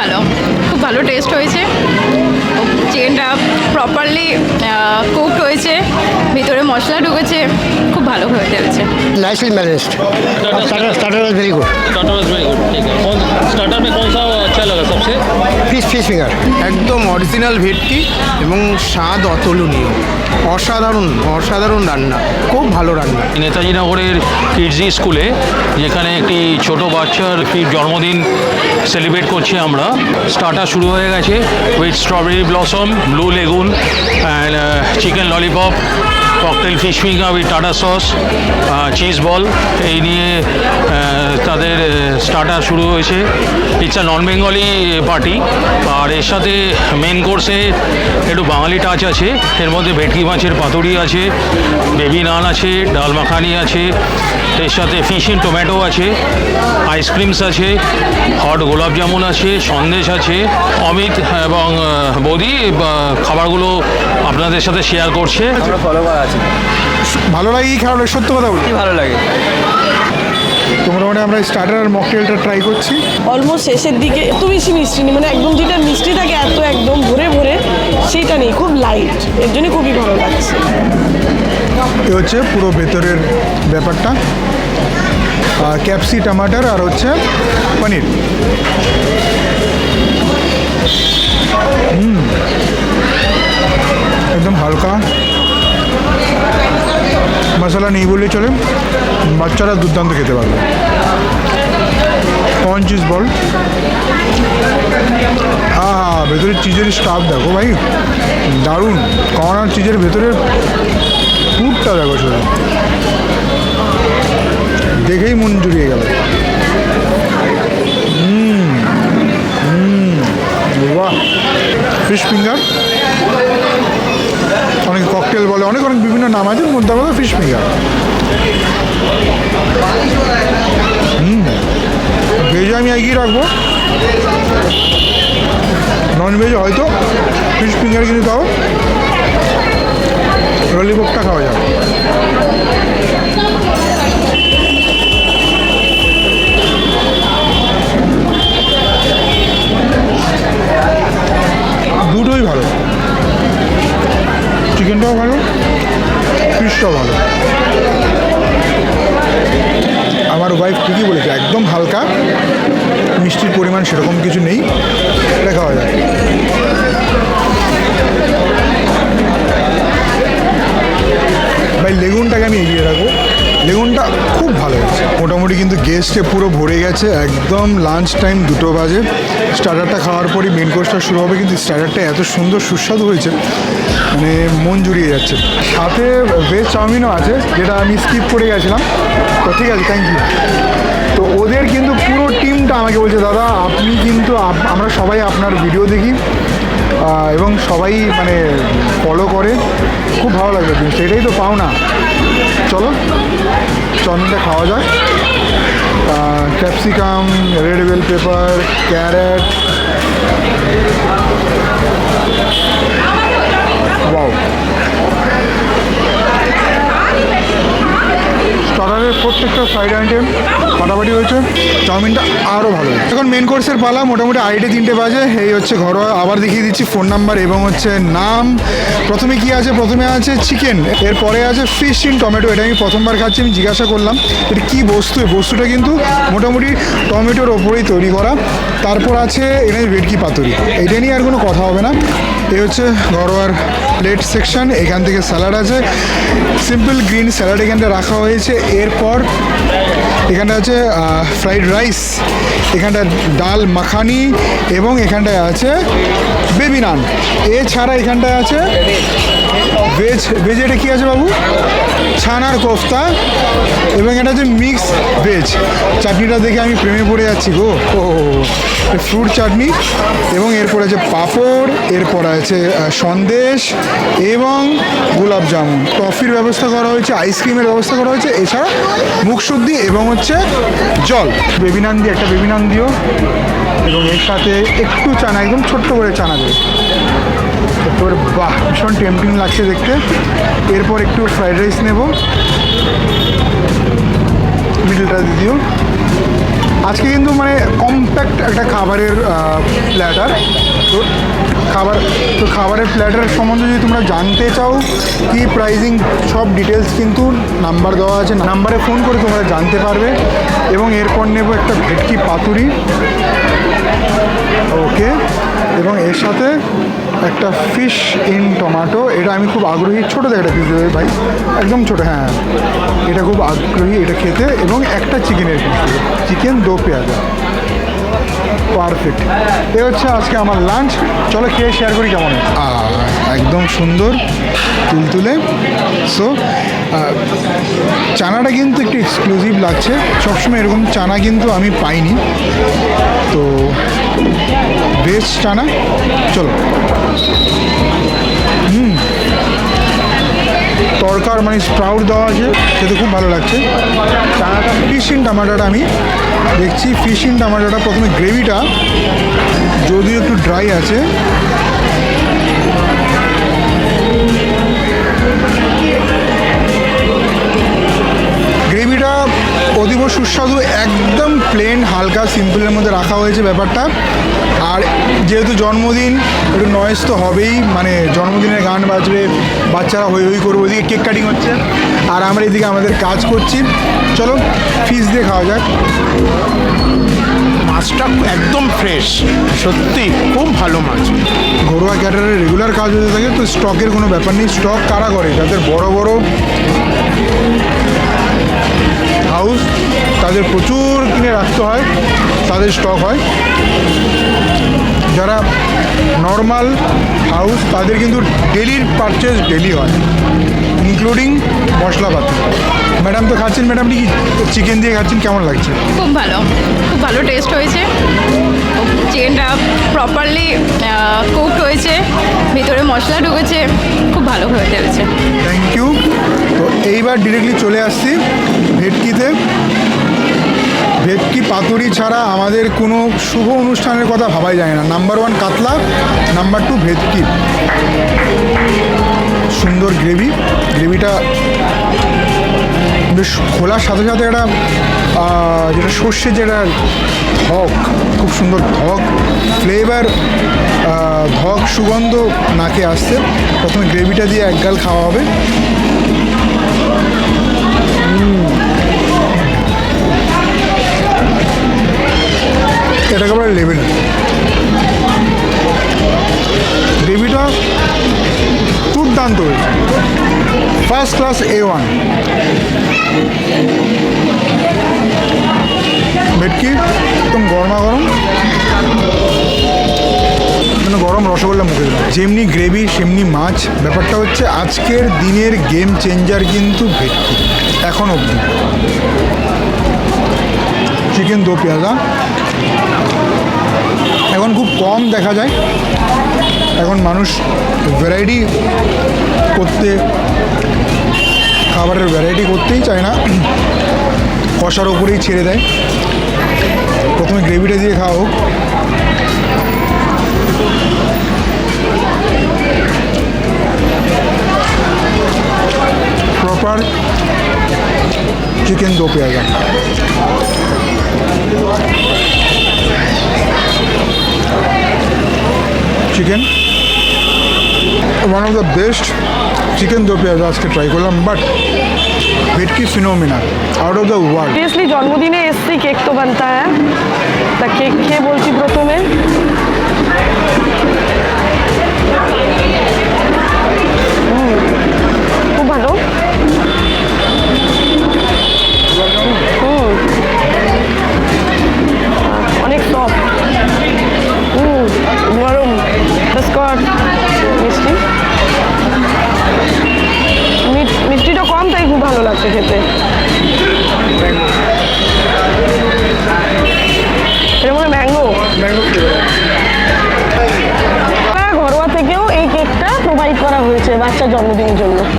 ভালো খুব ভালো টেস্ট হয়েছে চিকেনটা প্রপারলি কুকড হয়েছে ভিতরে মশলা ঢুকেছে খুব ভালো হয়ে হয়েছে nicely managed. Starter, starter was very good. Starter is very good ठीक है कौन स्टार्टर में कौन सा अच्छा लगा सबसे Fish, fish finger. একদম অরিজিনাল ভেটকি এবং স্বাদ অতুলনীয় অসাধারণ অসাধারণ রান্না খুব ভালো রান্না নেতাজি নগরের কিডজি স্কুলে যেখানে একটি ছোট বাচ্চার একটি জন্মদিন সেলিব্রেট করছি আমরা স্টার্টার শুরু হয়ে গেছে with strawberry blossom blue lagoon and chicken lollipop cocktail fish finger with tata sauce cheese ball, এই নিয়ে তাদের স্টার্টার শুরু হয়েছে। It's a non Bengali party আর এর সাথে মেন কোর্সে একটু বাঙালি টাচ আছে। এর মধ্যে ভেটকি মাছের পাতুরি আছে বেবি নান আছে, ডাল মাখানি আছে। এর সাথে ফিশ ইন টমেটো আছে আইসক্রিমস আছে হট গোলাপ জামুন আছে, সন্দেশ আছে। অমিত এবং বৌদি খাবারগুলো আপনাদের সাথে শেয়ার করছে। ভালো লাগে কি খারাপ লাগে সত্য কথা বলি ভালো লাগে? তো মোটামুটি আমরা স্টার্টার আর মকটেলটা ট্রাই করছি। অলমোস্ট শেষের দিকে এত বেশি মিষ্টি নেই মানে একদম যেটা মিষ্টি থাকে এত একদম ভরে ভরে সেইটা নেই খুব লাইটের জন্য খুবই ভালো লাগছে। এ হচ্ছে পুরো ভেতরের ব্যাপারটা। ক্যাপসি টমাটার আর হচ্ছে পনির। মশলা নেই বললেই চলে। বাচ্চারা দুর্দান্ত খেতে পারবে। Corn cheese ball. আহা ভেতরে চিজের স্টাফ দেখো ভাই। দারুণ। কর্ন আর চিজের ভেতরের পুরটা দেখো শুধু দেখেই মন জুড়িয়ে গেল। হুম হুম, বাহ। ফিশ ফিঙ্গার বলে অনেক অনেক বিভিন্ন নাম আছে, মধ্যে আমাদের ফিশ ফিঙ্গার হুম। ভেজে আমি এগিয়ে রাখব। নন ভেজ হয়তো ফিশ ফিঙ্গার কিন্তু তাও ললিপপটা খাওয়া যাবে। সেরকম কিছু নেই। এটা খাওয়া যায়। ভাই, লেগুনটাকে আমি এগিয়ে রাখব। লেগুনটা খুব ভালো হয়েছে। মোটামুটি কিন্তু গেস্টে পুরো ভরে গেছে। একদম লাঞ্চ টাইম দুটো বাজে। স্টার্টারটা খাওয়ার পরই মেন কোর্সটা শুরু হবে, কিন্তু স্টার্টারটা এত সুন্দর সুস্বাদু হয়েছে। মানে মন জুড়িয়ে যাচ্ছে। সাথে ভেজ চাউমিনও আছে, যেটা আমি স্কিপ করে গেছিলাম। তো ঠিক আছে থ্যাংক ইউ তো ওদের কিন্তু পুরো টিমটা আমাকে বলছে, দাদা, আপনি কিন্তু আমরা সবাই আপনার ভিডিও দেখি এবং সবাই মানে ফলো করে। খুব ভালো লাগবে কিন্তু সেটাই তো পাও না চলো চাউমিনটা খাওয়া যাক। Capsicum red bell pepper carrot wow প্রত্যেকটা সাইড আইটেম ফাটাফাটি হয়েছে। চাউমিনটা আরও ভালো এখন মেন কোর্সের পালা, মোটামুটি আড়াইটে, তিনটে বাজে। এই হচ্ছে ঘরোয়া। আবার দেখিয়ে দিচ্ছি ফোন নাম্বার এবং হচ্ছে নাম। প্রথমে কি আছে? প্রথমে আছে চিকেন এরপরে আছে ফিশ ইন টমেটো এটা আমি প্রথমবার খাচ্ছি, আমি জিজ্ঞাসা করলাম। এটা কী বস্তু? বস্তুটা কিন্তু মোটামুটি টমেটোর ওপরেই তৈরি করা। তারপর আছে এখানে ভেটকি পাতুরি। এটা নিয়ে আর কোনো কথা হবে না। এই হচ্ছে ঘরোয়ার প্লেট সেকশন এখান থেকে স্যালাড আছে। সিম্পল গ্রিন স্যালাড এখানটা রাখা হয়েছে। এরপর এখানটা আছে ফ্রাইড রাইস এখানটা ডাল মাখানি এবং এখানটায় আছে বেবি নান। এছাড়া এখানটায় আছে ভেজ ভেজ এটা কী আছে বাবু? ছানার কোফতা এবং এটা হচ্ছে মিক্স ভেজ চাটনিটা দেখে আমি প্রেমে পড়ে যাচ্ছি গো। ও ফ্রুট চাটনি এবং এরপর আছে পাঁপড়, এরপর আছে সন্দেশ এবং গোলাপ জামুন। টফির ব্যবস্থা করা হয়েছে আইসক্রিমের ব্যবস্থা করা হয়েছে। এছাড়া মুখশুদ্ধি এবং হচ্ছে জল। বেবিনান দিয়ে একটা বেবিনান দিও। এবং এর সাথে একটু চানা, একদম ছোট্ট করে চানা দেবে এরপর বাহ, ভীষণ টেম্পিং লাগছে দেখতে। এরপর একটু ফ্রাইড রাইস নেব। মিডলটা দিও। আজকে কিন্তু মানে কম্প্যাক্ট একটা খাবারের প্ল্যাটার তো খাবার, তো খাবারের প্ল্যাটার সম্বন্ধে যদি তোমরা জানতে চাও, কি প্রাইজিং সব ডিটেলস কিন্তু নাম্বার দেওয়া আছে। নাম্বারে ফোন করে তোমরা জানতে পারবে। এবং এরপর নেব একটা ভেটকি পাতুরি। ওকে এবং এর সাথে একটা ফিশ ইন টমাটো এটা আমি খুব আগ্রহী, ছোটো একটা পিস দেবে ভাই। একদম ছোটো হ্যাঁ। এটা খুব আগ্রহী এটা খেতে, এবং একটা চিকেনের পিস দেবে চিকেন দো পেঁয়াজা। পারফেক্ট এ হচ্ছে আজকে আমার লাঞ্চ চলো খেয়ে শেয়ার করি কেমন একদম সুন্দর, তুলতুলে। সো চানাটা কিন্তু একটু এক্সক্লুসিভ লাগছে। সবসময় এরকম চানা কিন্তু আমি পাইনি। তো বেস্ট চানা। চলো। তরকার মানে স্প্রাউট দেওয়া আছে, খেতে খুব ভালো লাগছে। চানাটা ফিশ টামাটাটা আমি দেখছি। ফিশিং টামাটাটা প্রথমে গ্রেভিটা যদিও একটু ড্রাই আছে। গ্রেভিটা অতীব সুস্বাদু, একদম প্লেন হালকা সিম্পলের মধ্যে রাখা হয়েছে ব্যাপারটা। আর যেহেতু জন্মদিন একটু নয়েজ তো হবেই। মানে জন্মদিনের গান বাজবে বাচ্চারা হই হই করব ওইদিকে কেক কাটিং হচ্ছে। আর আমরা এদিকে আমাদের কাজ করছি। চলো ফিস দিয়ে খাওয়া যাক। মাছটা একদম ফ্রেশ সত্যি খুব ভালো মাছ। ঘরোয়া ক্যাটারের রেগুলার কাজ হতে থাকে তো স্টকের কোনো ব্যাপার নেই। স্টক কারা করে? যাদের বড় বড় হাউস তাদের প্রচুর কিনে রাখতে হয় তাদের স্টক হয়। যারা নর্মাল হাউস তাদের কিন্তু ডেলির পারচেস ডেলি হয় ইনক্লুডিং মশলাপাতি ম্যাডাম তো খাচ্ছেন ম্যাডাম কি চিকেন দিয়ে খাচ্ছেন কেমন লাগছে? খুব ভালো খুব ভালো টেস্ট হয়েছে। চিকেনটা প্রপারলি কুকড হয়েছে ভিতরে মশলা ঢুকেছে খুব ভালো হয়ে হয়েছে থ্যাংক ইউ তো এইবার ডিরেক্টলি চলে আসছি ভেটকিতে। ভেটকি পাতুরি ছাড়া আমাদের কোনো শুভ অনুষ্ঠানের কথা ভাবাই যায় না। নাম্বার ওয়ান কাতলা নাম্বার টু ভেটকি। সুন্দর গ্রেভি। গ্রেভিটা বেশ খোলার সাথে সাথে একটা যেটা সর্ষে যেটা ধক খুব সুন্দর ধক ফ্লেভার ধক সুগন্ধ নাকে আসছে। প্রথমে গ্রেভিটা দিয়ে এক গাল খাওয়া হবে। একেবারে লেভেল গ্রেভিটা দুর্দান্ত হয়েছে। ফার্স্ট ক্লাস এ ওয়ান ভেটকি একদম গরমা গরম। গরম রসগোল্লা মুখে দিলাম। যেমনি গ্রেভি সেমনি মাছ। ব্যাপারটা হচ্ছে আজকের দিনের গেম চেঞ্জার কিন্তু ভেটকি। এখন অবধি। চিকেন দো পেঁয়াজা। এখন খুব কম দেখা যায়। এখন মানুষ ভ্যারাইটি করতে, খাবারের ভ্যারাইটি করতেই চায় না। কষার ওপরেই ছেড়ে দেয়। প্রথমে গ্রেভিটা দিয়ে খাওয়া হোক। Proper chicken do pyaza chicken one of the best chicken do pyaza আজকে ট্রাই করলাম বাট ভেটকি phenomenal out of the world obviously জন্মদিনে এসছি কেক তো বানতা হ্যাঁ তা কেক খেয়ে বলছি প্রথমে হুম, খুব ভালো ঘরোয়া থেকেও এই